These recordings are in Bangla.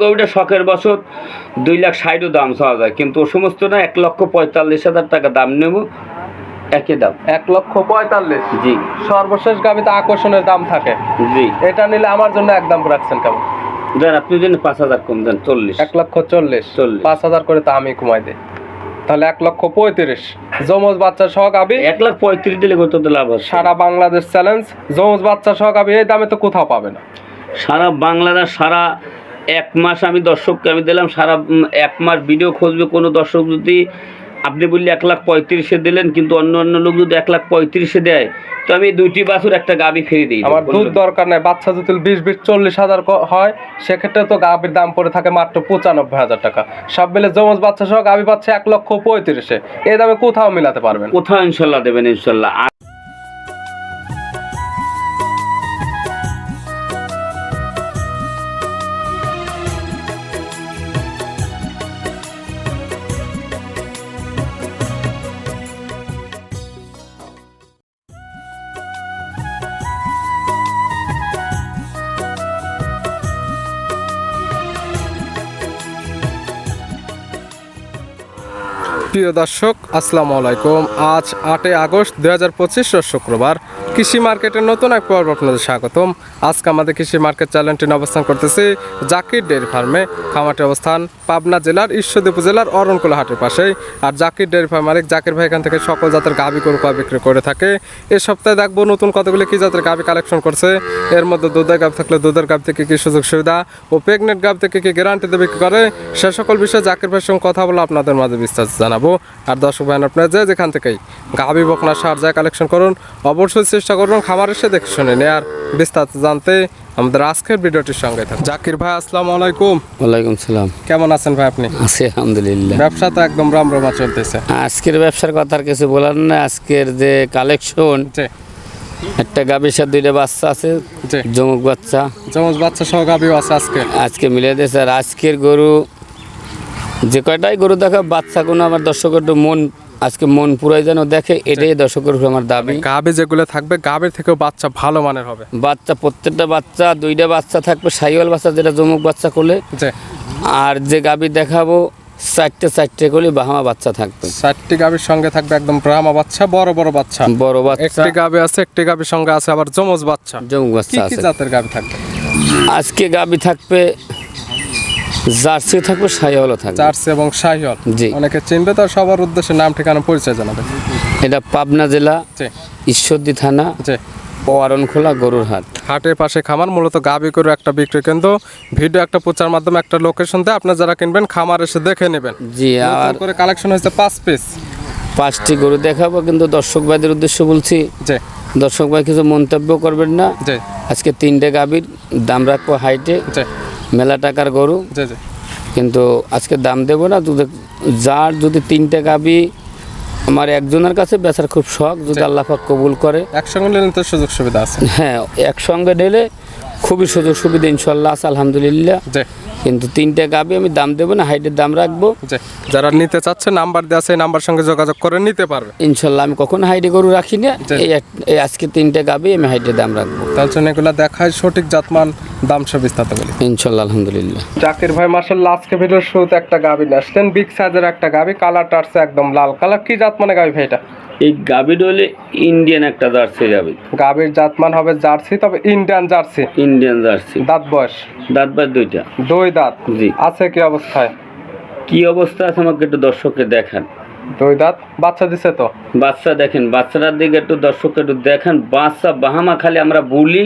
গরুটা শখের বছর দুই লাখ ষাটও দাম চাওয়া যায়। কিন্তু ও সমস্ত না এক লক্ষ পঁয়তাল্লিশ হাজার টাকা দাম নেব একই দাম। এক লক্ষ পঁয়তাল্লিশ? জি। সর্বশেষ গাবিতে আকর্ষণের দাম থাকে। জি। এটা নিলে আমার জন্য একদম রাখছেন কেমন? দেন আপনি জন্য পাঁচ হাজার কম দেন চল্লিশ। এক লক্ষ চল্লিশ। চল্লিশ। পাঁচ হাজার করে তো আমি কমাই দিই। তাহলে এক লক্ষ পঁয়ত্রিশ। যমজ বাচ্চা সহ গাবি এক লাখ পঁয়ত্রিশ দিলে কত লাভ আছে? সারা বাংলাদেশ চ্যালেঞ্জ যমজ বাচ্চা সহ গাবি এই দামে তো কোথাও পাবে না। সারা বাংলাদেশ সারা এক মাস আমি দর্শককে আমি দিলাম সারা এক মাস ভিডিও খুঁজবে কোনো দর্শক যদি আপনি বললে এক লাখ পঁয়ত্রিশে দিলেন কিন্তু অন্য অন্য লোক যদি এক লাখ পঁয়ত্রিশে দেয় তো আমি দুইটি বাছুর একটা গাবি ফিরে দিই আমার দুধ দরকার নাই বাচ্চা যদি বিশ বিশ চল্লিশ হাজার হয় সেক্ষেত্রে তো গাভির দাম পড়ে থাকে মাত্র পঁচানব্বই হাজার টাকা। সব মিলে যমজ বাচ্চা সহ গাভি পাচ্ছে এক লক্ষ পঁয়ত্রিশে। এই দামে কোথাও মিলাতে পারবেন কোথাও ইনশাল্লাহ দেবেন ইনশাল্লাহ। প্রিয় দর্শক আসসালামু আলাইকুম। আজ আটই আগস্ট দুই হাজার পঁচিশ শুক্রবার। কৃষি মার্কেটের নতুন এক পর্ব আপনাদের স্বাগতম। আজকে আমাদের কৃষি মার্কেট চ্যানেলটি অবস্থান করতেছি জাকির ডেয়ারি ফার্মে। খামারটি অবস্থান পাবনা জেলার ঈশ্বরদী উপজেলার অরণকুলা হাটের পাশেই। আর জাকির ডেয়ারি ফার্ম মালিক জাকির ভাই এখান থেকে সকল জাতের গাভি গরু বিক্রি করে থাকে। এ সপ্তাহে দেখব নতুন কতগুলি কি জাতের গাভি কালেকশন করছে। এর মধ্যে দুধের গাভ থাকলে দুধের গাভ থেকে কি সুযোগ সুবিধা ও প্রেগনেন্ট গাভ থেকে কী গ্যারান্টি দেবে কি করে, সে সকল বিষয়ে জাকির ভাইয়ের সঙ্গে কথা বলে আপনাদের মাঝে বিস্তারিত জানাব। আর দর্শক ভাই, আপনারা যে যেখান থেকেই গাভি বকনা সার যা কালেকশন করুন, অবশ্যই চেষ্টা করুন খামার এসে দেখে শুনে নিয়ে। আর বিস্তারিত জানতে আমাদের আজকের ভিডিওটির সঙ্গে থাকুন। জাকির ভাই আসসালামু আলাইকুম। ওয়ালাইকুম সালাম। কেমন আছেন ভাই আপনি? আছি আলহামদুলিল্লাহ। ব্যবসা তো একদম রামরমা চলতেছে। আজকের ব্যবসার কথা আর কিছু বলার না আজকের যে কালেকশন একটা গাভীর সাথে দুইটা বাচ্চা আছে জমুক বাচ্চা। যেমন বাচ্চা সহ গাভিও আছে আজকে। আজকে মিলে দিয়েছে। আর আজকের গরু যে কয়টাই গরু দেখা বাচ্চা কোনো আমার দর্শক একটু মন আজকে মন পুরাই যেন দেখে এটাই দর্শকের উপর আমার দাবি। গাভি যেগুলো থাকবে গাভির থেকেও বাচ্চা ভালো মানের হবে। বাচ্চা প্রত্যেকটা বাচ্চা দুইটা বাচ্চা থাকবে সাইওয়াল বাচ্চা যেটা জমুক বাচ্চা করলে। আর যে গাবি দেখাবো চারটে চারটে করলে বাহামা বাচ্চা থাকবে। চারটি গাভির সঙ্গে থাকবে একদম ব্রাহ্মা বাচ্চা বড় বড় বাচ্চা। বড় বাচ্চা। একটি গাভি আছে একটি গাভির সঙ্গে আছে আবার যমজ বাচ্চা। জমুক কি বাচ্চা কি আছে। জাতের গাভি থাকবে? আজকে গাভী থাকবে জার্সি থাকবে সাইওয়ালও থাকবে। জার্সি এবং শাহিওয়াল জি। অনেকে চিনবে তো সবার উদ্দেশ্যে নাম ঠিকানা পরিচয় জানাবে। এটা পাবনা জেলা ঈশ্বরদী থানা জি। ওয়ারণখোলা গরুর হাট হাটের পাশে খামার মূলত গাভি করে একটা বিক্রি কেন্দ্র। ভিডিও একটা প্রচার মাধ্যমে একটা লোকেশন দেয় আপনার যারা কিনবেন খামার এসে দেখে নেবেন। জি আর করে কালেকশন হয়েছে পাঁচ পিস পাঁচটি গরু দেখাবো কিন্তু দর্শক ভাইদের উদ্দেশ্য বলছি জি। দর্শক ভাই কিছু মন্তব্য করবেন না? আজকে তিনটে গাভীর দাম রাখব হাইটে। মেলা টাকার গরু। কিন্তু আজকে দাম দেবো না যার যদি তিনটে গাভী আমার একজনের কাছে বেচার খুব শখ যদি আল্লাহাক কবুল করে। একসঙ্গে নিলে তো সুযোগ সুবিধা আছে। হ্যাঁ একসঙ্গে নিলে খুবই সুযোগ সুবিধা ইনশাল্লাহ আছে আলহামদুলিল্লাহ। কিন্তু তিনটে গাভী আমি দাম দেবো না হাইটের দাম রাখব। যারা নিতে চাচ্ছে নাম্বার দেওয়া আছে এই নাম্বার সঙ্গে যোগাযোগ করে নিতে পারবে। ইনশাল্লাহ আমি কখন হাইটে গরু রাখি না এই আজকে তিনটে গাভী আমি হাইটের দাম রাখব। তার জন্য এগুলো দেখায় সঠিক জাতমান দাম সব বিস্তারিত বলি। ইনশাল্লাহ আলহামদুলিল্লাহ। জাকির ভাই মার্শাল্লাহ আজকে ভিডিওর শুরুতে একটা গাবি নিয়ে আসলেন বিগ সাইজের একটা গাবি কালারটা আসছে একদম লাল কালার। কি জাত মানে গাবি ভাই এটা? এই গাভীটা হলে ইন্ডিয়ান একটা জার্সি গাভী গাবির জাতমান হবে জার্সি তবে ইন্ডিয়ান জার্সি। Indian jersey. দাঁত বয়স? দাঁত বয়স দুইটা। দুই দাঁত? জি। আছে কি অবস্থায়? কি অবস্থা আছে আমাকে একটু দর্শককে দেখান। দুই দাঁত? বাচ্চা দিছে তো? বাচ্চা দেখেন বাচ্চাটার দিকে একটু দর্শককে একটু দেখান। বাচ্চা বাহামা খালি আমরা বলি।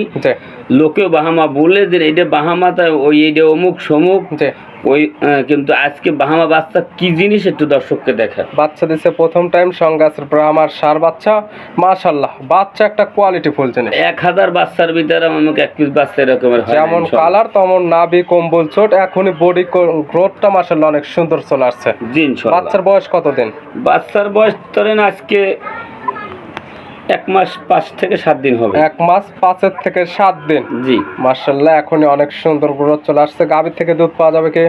লোকেও বাহামা বলে যে এইটা বাহামা তাই ওই এইটা অমুক সমুক ওই কিন্তু আজকে বাহামা বাচ্চা কি জিনিস একটু দর্শককে দেখান বাচ্চা দিছে প্রথম টাইম সঙ্গে আছে ব্রাহ্মার সার বাচ্চা। মাশাল্লাহ বাচ্চা একটা কোয়ালিটি ফুল জিনিস এক হাজার বাচ্চার ভিতরে আমাকে এক পিস বাচ্চা এরকমের যেমন। কালার তেমন নাভি কম্বল চোট এখনই বডি গ্রোথটা মাশাল্লাহ অনেক সুন্দর চলে আসছে। জি বাচ্চার বয়স কতদিন? বাচ্চার বয়স ধরেন আজকে এক মাস পাঁচ থেকে সাত দিন হবে। এক মাস পাঁচের থেকে সাত দিন। জি। মার্শাল্লাহ এখনই অনেক সুন্দর গ্রোথ চলে আসছে। গাভীর থেকে দুধ পাওয়া যাবে কি?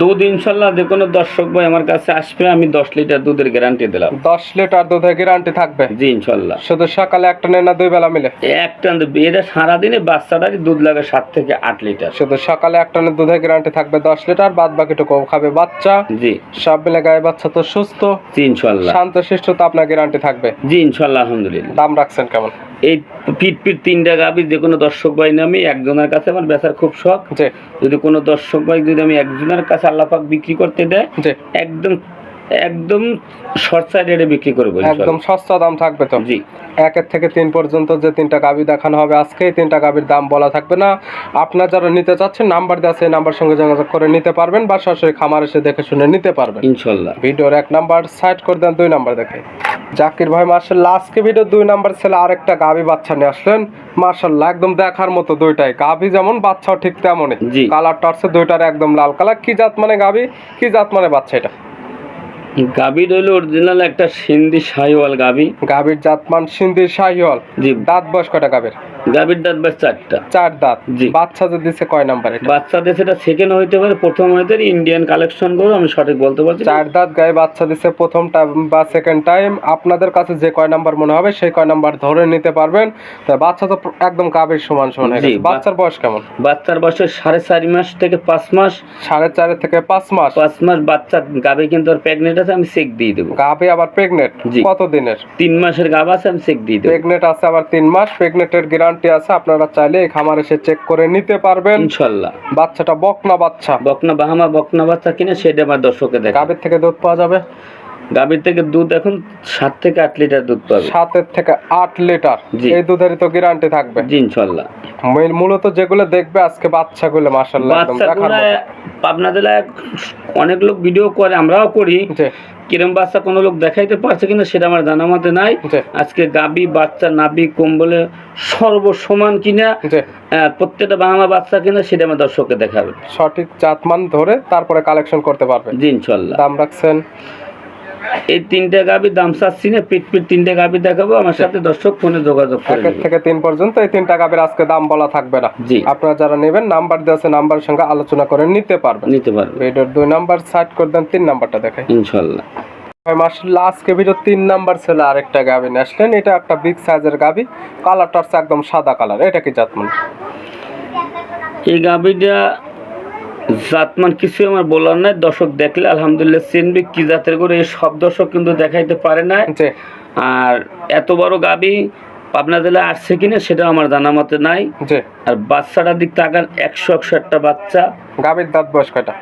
দুধ ইনশাল্লাহ যে কোনো দর্শক ভাই আমার কাছে আসবে আমি দশ লিটার দুধের গ্যারান্টি দিলাম। দশ লিটার দুধের গ্যারান্টি থাকবে? জি ইনশাল্লাহ শুধু সকালে একটা নেই না দুই বেলা মিলে? একটা এটা সারাদিনে বাচ্চাটারই দুধ লাগে সাত থেকে আট লিটার। শুধু সকালে একটা না দুধের গ্যারান্টি থাকবে দশ লিটার বাদ বাকিটুকু খাবে বাচ্চা। জি। সব মিলে গায়ে বাচ্চা তো সুস্থ। জি ইনশাল্লাহ শান্ত শিষ্ট তো আপনার গ্যারান্টি থাকবে। জি ইনশাল্লাহ আলহামদুলিল্লাহ। দাম রাখছেন কেমন? এই পিট পিট তিনটা গাভি যে কোনো দর্শক ভাই নামি একজনের কাছে আমার বেচার খুব শখ। যদি কোনো দর্শক ভাই যদি আমি একজনের কাছে আল্লাপাক বিক্রি করতে দেয় একদম একদম সাইড রেটে বিক্রি করব একদম সস্তা দাম থাকবে তো? জি। একের থেকে তিন পর্যন্ত যে তিনটা গাভি দেখানো হবে আজকে তিনটা গাভির দাম বলা থাকবে না। আপনার যারা নিতে চাচ্ছেন নাম্বার দেওয়া আছে নাম্বার সঙ্গে যোগাযোগ করে নিতে পারবেন বা সরাসরি খামার এসে দেখে শুনে নিতে পারবেন। ইনশাল্লাহ। ভিডিওর এক নাম্বার সাইড করে দেন দুই নাম্বার দেখে। জাকির ভাই মার্শাল্লাহ আজকে ভিডিও দুই নাম্বার ছেলে আরেকটা গাভী বাচ্চা নিয়ে আসলেন। মার্শাল্লাহ একদম দেখার মতো দুইটাই। গাভী যেমন বাচ্চাও ঠিক তেমনই। কালারটা আছে দুইটার একদম লাল কালার কি জাত মানে গাভী? কি জাত মানে বাচ্চা এটা? গাভীর অরিজিনাল একটা সিন্ধি শাহিওয়াল গাভী। গাভীর জাতমান সিন্ধি শাহিওয়াল। জি। দাঁত বয়স কটা গাভির? গাভীর দাঁত বাস চারটা। চার দাঁত। জি। বাচ্চা যে দিছে কয় নাম্বার এটা? বাচ্চাদের সেটা সেকেন্ড হইতে পারে প্রথম হইতে পারে ইন্ডিয়ান কালেকশন করো আমি সঠিক বলতে পারছি চার দাঁত গায়ে বাচ্চা দিছে প্রথম টাইম বা সেকেন্ড টাইম আপনাদের কাছে যে কয় নাম্বার মনে হবে সেই কয় নাম্বার ধরে নিতে পারবেন। তা বাচ্চা তো একদম গাভীর সমান সমান হয়ে গেছে। বাচ্চার বয়স কেমন? বাচ্চার বয়স সাড়ে চারি মাস থেকে পাঁচ মাস। সাড়ে চার থেকে পাঁচ মাস? পাঁচ মাস বাচ্চা গাভী কিন্তু আর প্রেগনেন্ট আছে আমি চেক দিয়ে দেবো। গাভী আবার প্রেগনেন্ট। কত দিনের তিন মাসের গাভ আছে আমি চেক দিয়ে দেবো। প্রেগনেন্ট আছে আবার তিন মাস প্রেগনেন্টের গ্যারান্টি আছে আপনারা চাইলে এই খামার এসে চেক করে নিতে পারবেন। ইনশাল্লাহ। বাচ্চাটা বকনা বাচ্চা। বকনা বাহামা বকনা বাচ্চা কিনে সেটা আমার দর্শকে দেখ গাভীর থেকে দুধ পাওয়া যাবে? গাভীর থেকে দুধ এখন সাত থেকে আট লিটার দুধ পাবে। সাতের থেকে আট লিটার। এই দুধেরই তো গ্যারান্টি থাকবে। জি ইনশাল্লাহ। মূলত যেগুলো দেখবে আজকে বাচ্চাগুলো মাসাল্লাহ পাবনা জেলায় অনেক লোক ভিডিও করে আমরাও করি। কিরম বাচ্চা কোনো লোক দেখাইতে পারছে কিনা সেটা আমার জানা মতে নাই। আজকে গাবি বাচ্চা নাবি কম্বলে সর্বসমান কিনা প্রত্যেকটা বাংলা বাচ্চা কিনা সেটা আমার দর্শককে দেখাবে। সঠিক চাতমান ধরে তারপরে কালেকশন করতে পারবে। জি ইনশাল্লাহ। দাম রাখছেন এই তিনটে গাবি দাম চাচ্ছি না পিট পিট তিনটে গাবি দেখাবো আমার সাথে দর্শক ফোনে যোগাযোগ করে নেবে। থেকে তিন পর্যন্ত এই তিন টাকা আজকে দাম বলা থাকবে না। জি। আপনারা যারা নেবেন নাম্বার দেওয়া আছে নাম্বারের সঙ্গে আলোচনা করে নিতে পারবেন। নিতে পারবে ভিডিওর দুই নাম্বার সাইড করে দেন তিন নাম্বারটা দেখে ইনশাল্লাহ। মাসাল্লাহ আজকে ভিডিও তিন নাম্বার ছেলে আরেকটা গাবি নিয়ে আসলেন। এটা একটা বিগ সাইজের গাবি। কালারটা হচ্ছে একদম সাদা কালার। এটা কি জাতমান? এই গাবিটা জাতমান কিছু আমার বলার নাই। দর্শক দেখলে আলহামদুলিল্লাহ চিনবে কি জাতের করে এই সব দর্শক কিন্তু দেখাইতে পারে না আর এত বড় গাবি পাবনা জেলা আসছে কিনা সেটা আমার জানা মতে নাই। আর বাচ্চাটার দিক তাকান একশো একশো একটা বাচ্চা। গাবির দাঁত বয়স কয়টা?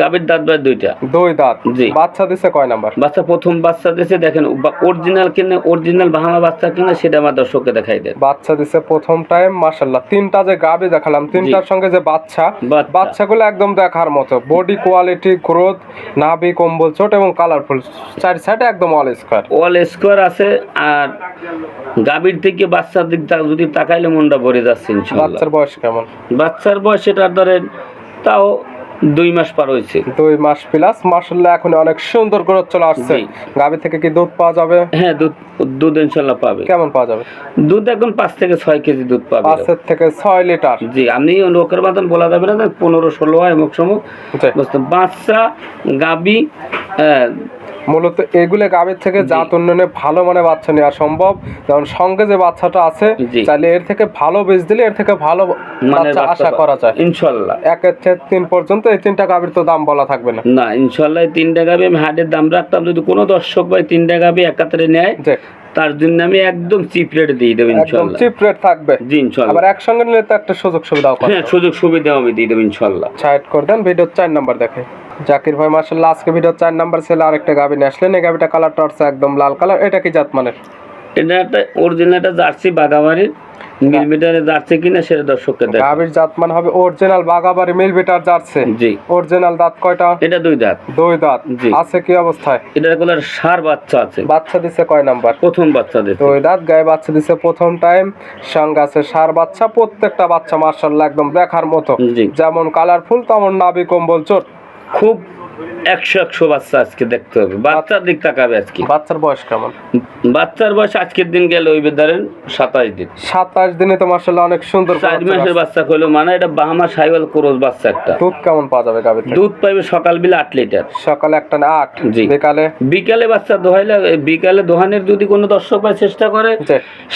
গাবির দাঁত বাই দুইটা। দুই দাঁত। জি। বাচ্চা দিছে কয় নাম্বার? বাচ্চা প্রথম বাচ্চা দিয়েছে দেখেন অরিজিনাল কিনে অরিজিনাল বাহামা বাচ্চা কিনা সেটা আমার দর্শককে দেখাই দেন। বাচ্চা দিছে প্রথম টাইম মাশাল্লাহ তিনটা যে গাবি দেখালাম তিনটার সঙ্গে যে বাচ্চা বাচ্চা। বাচ্চাগুলো একদম দেখার মতো। বডি কোয়ালিটি গ্রোথ নাভি কম্বল চোট এবং কালারফুল চার সাইডে একদম অল স্কোয়ার অল স্কোয়ার আছে আর গাভীর থেকে বাচ্চার দিক যদি তাকাইলে মনটা ভরে যাচ্ছে ইনশাল্লাহ বাচ্চার বয়স কেমন? বাচ্চার বয়স এটার ধরেন তাও দুই মাস পার হয়েছে। দুই মাস প্লাস মাশাল্লাহ এখন অনেক সুন্দর গ্রোথ চলে আসছে। গাবি থেকে কি দুধ পাওয়া যাবে? হ্যাঁ দুধ দুধ ইনশাল্লাহ পাবে। কেমন পাওয়া যাবে? দুধ এখন পাঁচ থেকে ছয় কেজি দুধ পাবে। পাঁচ থেকে ছয় লিটার। জি আমি লোকের মতন বলা যাবে না পনেরো ষোলো হয় মুখ সমুখ বুঝতে বাচ্চা গাবি হ্যাঁ, মূলত এগুলো গাভীর থেকে জাত উন্নয়নে ভালো মানে বাচ্চা নেওয়া সম্ভব। যেমন সঙ্গে যে বাচ্চাটা আছে। চাইলে এর থেকে ভালো বীজ দিলে এর থেকে ভালো বাচ্চা আশা করা যায়। ইনশাল্লাহ। থেকে তিন পর্যন্ত এই তিনটা গাভীর তো দাম বলা থাকবে না। না ইনশাল্লাহ এই তিনটা গাবি আমি হাটের দাম রাখতাম যদি কোনো দর্শক ভাই তিনটা গাবি একাত্রে নেয় তার জন্য আমি একদম চিপ রেট দিয়ে দেবো ইনশাল্লাহ। চিপ রেট থাকবে। জি ইনশাল্লাহ। আবার একসঙ্গে নিলে তো একটা সুযোগ সুবিধাও হ্যাঁ সুযোগ সুবিধা আমি দিয়ে দেবো ইনশাল্লাহ। সাইড করে দেন ভিডিও চার নাম্বার দেখে। জাকির ভাই মার্শাল্লাহ আজকে ভিডিও চার নাম্বার ছেলে আরেকটা গাভী নিয়ে আসলেন। এই গাভীটা কালারটা হচ্ছে একদম লাল কালার এটা কি জাত মানের? এটা একটা অরিজিনাল একটা জার্সি বাগাবাড়ির মিলিমিটারের জার্সি কিনা সেটা দর্শককে দেখ গাভীর জাতমান হবে অরিজিনাল বাগাবাড়ি মিল বিটার জার্সি। জি। অরিজিনাল দাঁত কয়টা? এটা দুই দাঁত। দুই দাঁত। জি। আছে কি অবস্থায়? এটার কোলার সার বাচ্চা আছে। বাচ্চা দিছে কয় নাম্বার? প্রথম বাচ্চা দিতে দুই দাঁত গায়ে বাচ্চা দিছে প্রথম টাইম সঙ্গে আছে সার বাচ্চা প্রত্যেকটা বাচ্চা মার্শাল্লাহ একদম দেখার মতো। জি। যেমন কালারফুল তেমন নাবি কম্বল চোট। খুব একশো একশো বাচ্চা আজকে দেখতে হবে। বাচ্চার দিক তাকাবে আজকে। বাচ্চার বয়স কেমন? বাচ্চার বয়স আজকের দিন গেল ওই ধরেন সাতাশ দিন। সাতাশ দিনে তো মার্শাল্লাহ অনেক সুন্দর চার মাসের বাচ্চা কইলো মানে এটা বাহামা সাইওয়াল ক্রোজ বাচ্চা একটা। দুধ কেমন পাওয়া যাবে গাভীর দুধ পাইবে সকাল বেলা আট লিটার। সকালে একটা না আট? জি। বিকালে? বিকালে বাচ্চা দোহাইলে বিকালে দোহানের যদি কোনো দর্শক পায় চেষ্টা করে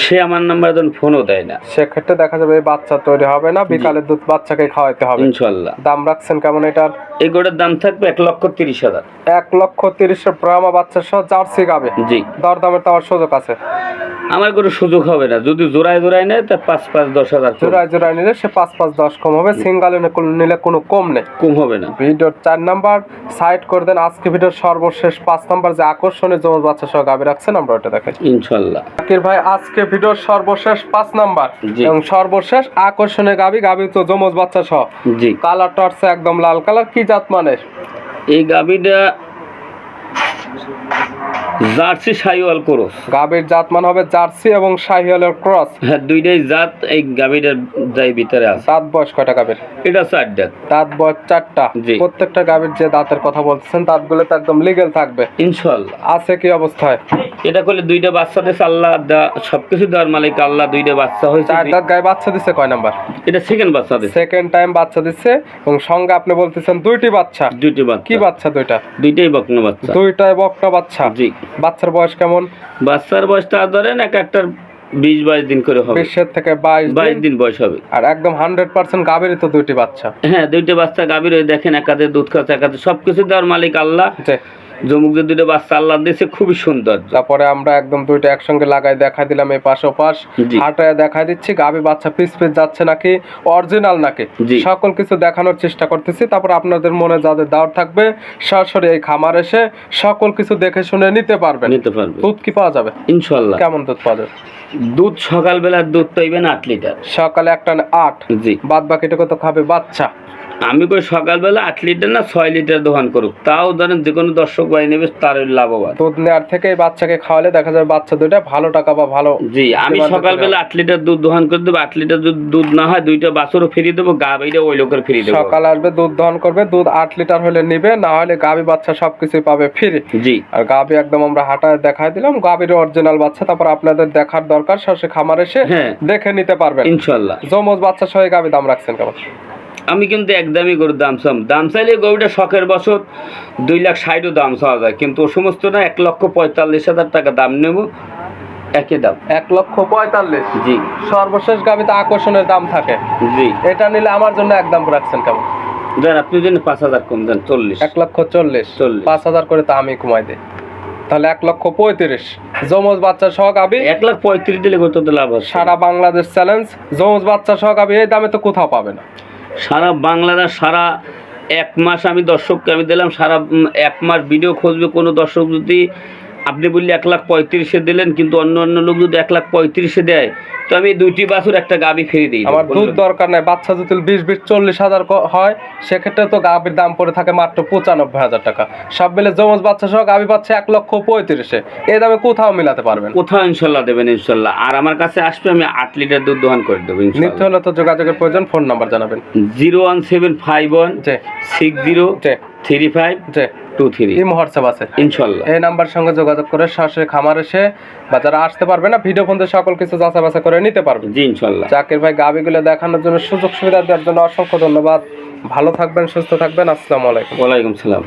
সে আমার নাম্বার তখন ফোনও দেয় না। সেক্ষেত্রে দেখা যাবে বাচ্চা তৈরি হবে না বিকালে দুধ বাচ্চাকে খাওয়াইতে হবে। ইনশাল্লাহ দাম রাখছেন কেমন এটার? এই গোটার দাম থাকবে এক লক্ষ তিরিশ হাজার। এক লক্ষ তিরিশের ব্রাহ্মা বাচ্চা সহ জার্সি গাবে। জি। দরদামের তো আমার সুযোগ আছে। আমার কোনো সুযোগ হবে না। যদি জোড়ায় জোড়ায় নেয় তা পাঁচ পাঁচ দশ হাজার জোড়ায় জোড়ায় নিলে সে পাঁচ পাঁচ দশ কম হবে। সিঙ্গালে নিলে কোনো কম নেই। কম হবে না। ভিডিওর চার নাম্বার সাইড করে দেন। আজকে ভিডিওর সর্বশেষ পাঁচ নাম্বার যে আকর্ষণীয় জমজ বাচ্চা সহ গাবি রাখছেন আমরা ওটা দেখাই। ইনশাল্লাহ। জাকির ভাই আজকে ভিডিওর সর্বশেষ পাঁচ নাম্বার। এবং সর্বশেষ আকর্ষণীয় গাবি গাবি তো জমজ বাচ্চা সহ। জি। কালারটা হচ্ছে একদম লাল কালার কি জাত মানের? এই গাবিটা জার্সি সাইওয়াল ক্রস। গাবির জাত মান হবে জার্সি এবং শাহিওয়ালের ক্রস। হ্যাঁ দুইটাই জাত এই গাবিটার যাই ভিতরে আছে। দাঁত বয়স কয়টা গাবির এটা চার দাঁত দাঁত বয়স চারটা। প্রত্যেকটা গাবির যে দাঁতের কথা বলতেছেন দাঁতগুলো তো একদম লিগেল থাকবে। ইনশাল্লাহ আছে কি অবস্থায়? এটা করলে দুইটা বাচ্চা দিয়েছে আল্লাহ সবকিছু দেওয়ার মালিক আল্লাহ দুইটা বাচ্চা হয়েছে। চার দাঁত গায়ে বাচ্চা দিচ্ছে কয় নাম্বার? এটা সেকেন্ড বাচ্চা দিয়েছে। সেকেন্ড টাইম বাচ্চা দিচ্ছে এবং সঙ্গে আপনি বলতেছেন দুইটি বাচ্চা। দুইটি বাচ্চা। কি বাচ্চা দুইটা? দুইটাই বকনা বাচ্চা। দুইটাই বকটা বাচ্চা। জি। বাচ্চার বয়স কেমন? বাচ্চার বয়সটা ধরেন এক একটার বিশ বাইশ দিন করে হবে। বিশের থেকে বাইশ বাইশ দিন? বয়স হবে। আর একদম হান্ড্রেড পার্সেন্ট গাভীর তো দুইটি বাচ্চা। হ্যাঁ দুইটি বাচ্চা গাভীর দেখেন একাদের দুধ খাচ্ছে একাদের সবকিছু দেওয়ার মালিক আল্লাহ। জমুক যে দুইটা বাচ্চা আল্লাহ দিয়েছে খুবই সুন্দর। তারপরে আমরা একদম দুইটা একসঙ্গে লাগাই দেখা দিলাম এই পাশ ও পাশ। হাটায় দেখা দিচ্ছি গাভী বাচ্চা পিস পিস যাচ্ছে নাকি অরিজিনাল নাকি। সকল কিছু দেখানোর চেষ্টা করতেছি তারপর আপনাদের মনে যাদের দাওয়ার থাকবে সরাসরি এই খামার এসে সকল কিছু দেখে শুনে নিতে পারবেন। নিতে পারবে। দুধ কি পাওয়া যাবে? ইনশাল্লাহ কেমন দুধ পাওয়া যাবে? দুধ সকালবেলার দুধ পাইবেন আট লিটার। সকালে একটা আট। জি। বাদ বাকিটুকু তো খাবে বাচ্চা। আমি কই সকালবেলা আট লিটার না ছয় লিটার দোকান করুক? তাও ধরেন যে কোনো দর্শক বাড়ি নেবে তার লাভবান। দুধ নেওয়ার থেকে বাচ্চাকে খাওয়ালে দেখা যাবে বাচ্চা দুইটা ভালো টাকা বা ভালো জি আমি সকালবেলা আট লিটার দুধ দোকান করে দেবো আট লিটার যদি দুধ না হয় দুইটা বাছরও ফিরিয়ে দেবো গা বাইরে ওই লোকের ফিরিয়ে দেবো। সকাল আসবে দুধ দহন করবে দুধ আট লিটার হলে নিবে না হলে গাভী বাচ্চা সবকিছু পাবে ফ্রি। জি। আর গাভী একদম আমরা হাঁটায় দেখাই দিলাম গাভীর অরিজিনাল বাচ্চা তারপর আপনাদের দেখার দরকার সরাসরি খামার এসে হ্যাঁ। দেখে নিতে পারবেন। ইনশাল্লাহ। জমজ বাচ্চা সহ গাভী দাম রাখছেন কেমন? আমি কিন্তু একদমই গরুর দাম চাম। দাম চাইলে গরুটা শখের বছর দুই লাখ ষাটও দাম চাওয়া যায়। কিন্তু ও সমস্ত না এক লক্ষ পঁয়তাল্লিশ হাজার টাকা দাম নেব। একই দাম। এক লক্ষ পঁয়তাল্লিশ? জি। সর্বশেষ গাভীতে আকর্ষণের দাম থাকে। জি। এটা নিলে আমার জন্য একদম রাখছেন কেমন? দেন আপনি জন্য পাঁচ হাজার কম দেন চল্লিশ। এক লক্ষ চল্লিশ। চল্লিশ। পাঁচ হাজার করে তো আমি কমাই দিই। তাহলে এক লক্ষ পঁয়ত্রিশ। জমজ বাচ্চা সহ গাভী। এক লাখ পঁয়ত্রিশ দিলে কত লাভ সারা বাংলাদেশ চ্যালেঞ্জ যমজ বাচ্চা সহ গাভী এই দামে তো কোথাও পাবে না। সারা বাংলারা সারা এক মাস আমি দর্শককে আমি দিলাম, সারা এক মাস ভিডিও খুঁজবে কোনো দর্শক যদি আপনি বললে এক লাখ পঁয়ত্রিশে দিলেন কিন্তু অন্য অন্য লোক যদি এক লাখ পঁয়ত্রিশে দেয় তো আমি দুইটি বাছুর একটা গাবি ফিরে দিই। আমার দুধ দরকার নাই বাচ্চা যদি বিশ বিশ চল্লিশ হাজার হয় সেক্ষেত্রে তো গাভীর দাম পড়ে থাকে মাত্র পঁচানব্বই হাজার টাকা। সব মিলে জমজ বাচ্চা সহ গাভী পাচ্ছে এক লক্ষ পঁয়ত্রিশে। এই দামে কোথাও মিলাতে পারবেন কোথাও ইনশাল্লাহ দেবেন ইনশাল্লাহ। আর আমার কাছে আসবে আমি আট লিটার দুধ দোকান করে দেবো নিত্য হলে তো যোগাযোগের প্রয়োজন ফোন নাম্বার জানাবেন। Zero one seven five one six zero three five two three এই হোয়াটসঅ্যাপ আছে। ইনশাল্লাহ এই নাম্বার সঙ্গে যোগাযোগ করে সরাসরি খামার এসে বা যারা আসতে পারবে না ভিডিও ফোন সকল কিছু যাচাই করে নিতে পারবে। জি ইনশাল্লাহ জাকির ভাই গাবিগুলো দেখানোর জন্য সুযোগ সুবিধা দেওয়ার জন্য অসংখ্য ধন্যবাদ। ভালো থাকবেন সুস্থ থাকবেন। আসসালামু আলাইকুম। ওয়ালাইকুম সালাম।